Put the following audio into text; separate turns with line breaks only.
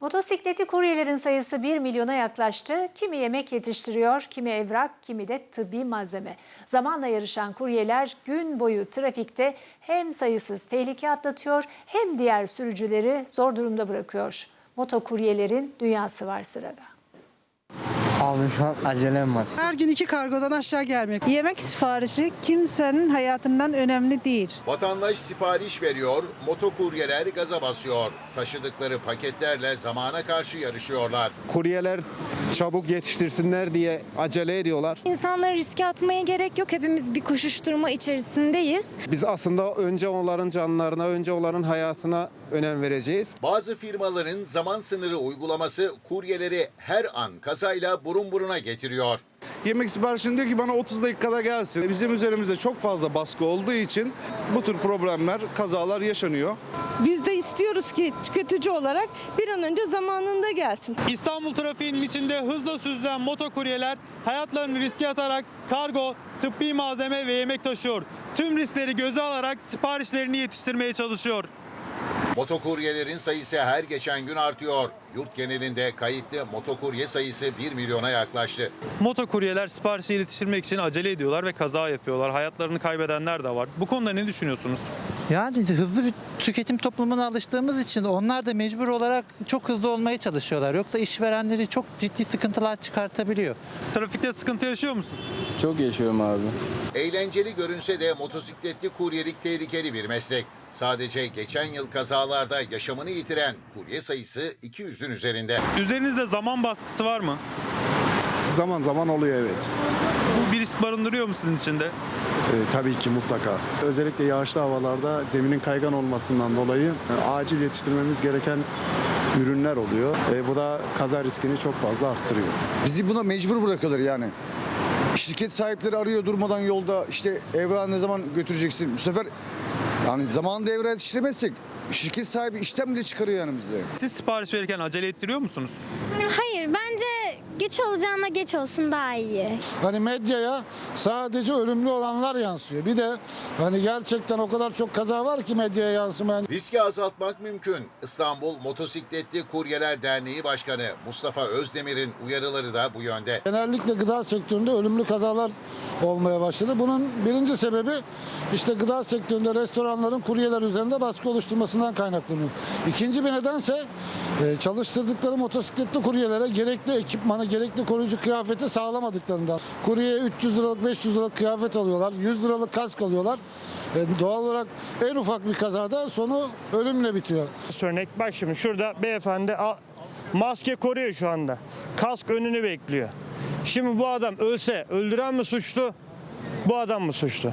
Motosikletli kuryelerin sayısı 1 milyona yaklaştı. Kimi yemek yetiştiriyor, kimi evrak, kimi de tıbbi malzeme. Zamanla yarışan kuryeler gün boyu trafikte hem sayısız tehlike atlatıyor hem diğer sürücüleri zor durumda bırakıyor. Motokuryelerin dünyası var sırada.
Abi şu an acelem var.
Her gün iki kargodan aşağı gelmek.
Yemek siparişi kimsenin hayatından önemli değil.
Vatandaş sipariş veriyor, motokuryeler gaza basıyor. Taşıdıkları paketlerle zamana karşı yarışıyorlar.
kuryeler çabuk yetiştirsinler diye acele ediyorlar.
İnsanları riske atmaya gerek yok. Hepimiz bir koşuşturma içerisindeyiz.
Biz aslında önce onların canlarına, önce onların hayatına önem vereceğiz.
Bazı firmaların zaman sınırı uygulaması kuryeleri her an kazayla burun buruna getiriyor.
Yemek siparişini diyor ki bana 30 dakikada gelsin. Bizim üzerimizde çok fazla baskı olduğu için bu tür problemler, kazalar yaşanıyor.
Biz de istiyoruz ki tüketici olarak bir an önce zamanında gelsin.
İstanbul trafiğinin içinde hızla süzülen motokuryeler hayatlarını riske atarak kargo, tıbbi malzeme ve yemek taşıyor. Tüm riskleri göze alarak siparişlerini yetiştirmeye çalışıyor.
Motokuryelerin sayısı her geçen gün artıyor. Yurt genelinde kayıtlı motokurye sayısı 1 milyona yaklaştı.
Motokuryeler siparişi yetiştirmek için acele ediyorlar ve kaza yapıyorlar. Hayatlarını kaybedenler de var. Bu konuda ne düşünüyorsunuz?
Yani hızlı bir tüketim toplumuna alıştığımız için onlar da mecbur olarak çok hızlı olmaya çalışıyorlar. Yoksa işverenleri çok ciddi sıkıntılar çıkartabiliyor.
Trafikte sıkıntı yaşıyor musun?
Çok yaşıyorum abi.
Eğlenceli görünse de motosikletli kuryelik tehlikeli bir meslek. Sadece geçen yıl kazalarda yaşamını yitiren kurye sayısı 200'ün üzerinde.
Üzerinizde zaman baskısı var mı?
Zaman zaman oluyor evet.
Bu bir risk barındırıyor mu sizin içinde?
Ee, tabii ki mutlaka. Özellikle yağışlı havalarda zeminin kaygan olmasından dolayı e, acil yetiştirmemiz gereken ürünler oluyor. E, bu da kaza riskini çok fazla arttırıyor.
Bizi buna mecbur bırakıyorlar yani. Şirket sahipleri arıyor durmadan yolda işte evrağı ne zaman götüreceksin? Bu sefer yani zamanında evrağı yetiştiremezsek şirket sahibi işten bile çıkarıyor yani bize.
Siz sipariş verirken acele ettiriyor musunuz?
Hayır bence geç olacağına geç olsun daha iyi.
Hani medyaya sadece ölümlü olanlar yansıyor. Bir de hani gerçekten o kadar çok kaza var ki medyaya yansımayan.
Riski azaltmak mümkün. İstanbul Motosikletli Kuryeler Derneği Başkanı Mustafa Özdemir'in uyarıları da bu yönde.
Genellikle gıda sektöründe ölümlü kazalar olmaya başladı. Bunun birinci sebebi işte gıda sektöründe restoranların kuryeler üzerinde baskı oluşturmasından kaynaklanıyor. İkinci bir nedense e, çalıştırdıkları motosikletli kuryelere gerekli ekipmanı, gerekli koruyucu kıyafeti sağlamadıklarından. Kuryeye 300 liralık, 500 liralık kıyafet alıyorlar, 100 liralık kask alıyorlar. E, doğal olarak en ufak bir kazada sonu ölümle bitiyor.
Örnek bak şimdi şurada beyefendi maske koruyor şu anda. Kask önünü bekliyor. Şimdi bu adam ölse öldüren mi suçlu? Bu adam mı suçlu?